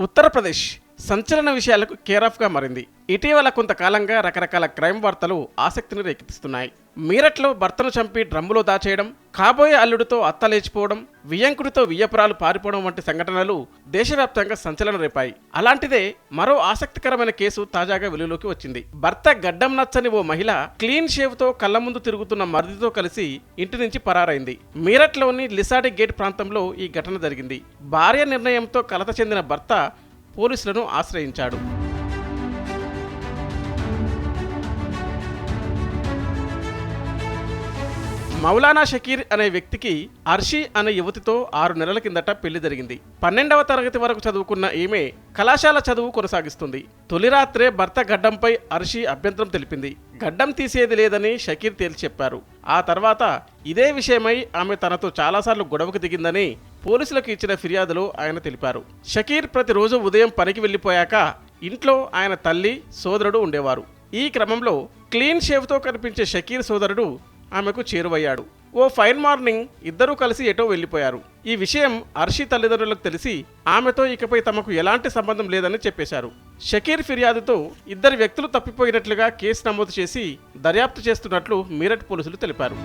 ఉత్తరప్రదేశ్ సంచలన విషయాలకు కేరాఫ్గా మారింది. ఇటీవల కొంతకాలంగా రకరకాల క్రైమ్ వార్తలు ఆసక్తిని రేకెత్తిస్తున్నాయి. మీరట్లో భర్తను చంపి డ్రమ్ములో దాచేయడం కాబోయే అల్లుడితో అత్త లేచిపోవడం వియంకుడితో వియ్యపురాలు పారిపోవడం వంటి సంఘటనలు దేశవ్యాప్తంగా సంచలనం రేపాయి. అలాంటిదే మరో ఆసక్తికరమైన కేసు తాజాగా వెలుగులోకి వచ్చింది. భర్త గడ్డం నచ్చని ఓ మహిళ క్లీన్ షేవ్తో కళ్ళ ముందు తిరుగుతున్న మరిదితో కలిసి ఇంటి నుంచి పరారైంది. మీరట్లోని లిసాడి గేట్ ప్రాంతంలో ఈ ఘటన జరిగింది. భార్య నిర్ణయంతో కలత చెందిన భర్త పోలీసులను ఆశ్రయించాడు. మౌలానా షకీర్ అనే వ్యక్తికి అర్షి అనే యువతితో ఆరు నెలల కిందట పెళ్ళి జరిగింది. పన్నెండవ తరగతి వరకు చదువుకున్న ఈమె కళాశాల చదువు కొనసాగిస్తుంది. తొలి రాత్రే భర్త గడ్డంపై అర్షి అభ్యంతరం తెలిపింది. గడ్డం తీసేది లేదని షకీర్ తేల్చి చెప్పారు. ఆ తర్వాత ఇదే విషయమై ఆమె తనతో చాలాసార్లు గొడవకు దిగిందని పోలీసులకు ఇచ్చిన ఫిర్యాదులో ఆయన తెలిపారు. షకీర్ ప్రతిరోజు ఉదయం పనికి వెళ్ళిపోయాక ఇంట్లో ఆయన తల్లి సోదరుడు ఉండేవారు. ఈ క్రమంలో క్లీన్ షేవ్తో కనిపించే షకీర్ సోదరుడు ఆమెకు చేరువయ్యాడు. ఓ ఫైన్ మార్నింగ్ ఇద్దరూ కలిసి ఎటో వెళ్ళిపోయారు. ఈ విషయం అర్షి తల్లిదండ్రులకు తెలిసి ఆమెతో ఇకపై తమకు ఎలాంటి సంబంధం లేదని చెప్పేశారు. షకీర్ ఫిర్యాదుతో ఇద్దరు వ్యక్తులు తప్పిపోయినట్లుగా కేసు నమోదు చేసి దర్యాప్తు చేస్తున్నట్లు మీరట్ పోలీసులు తెలిపారు.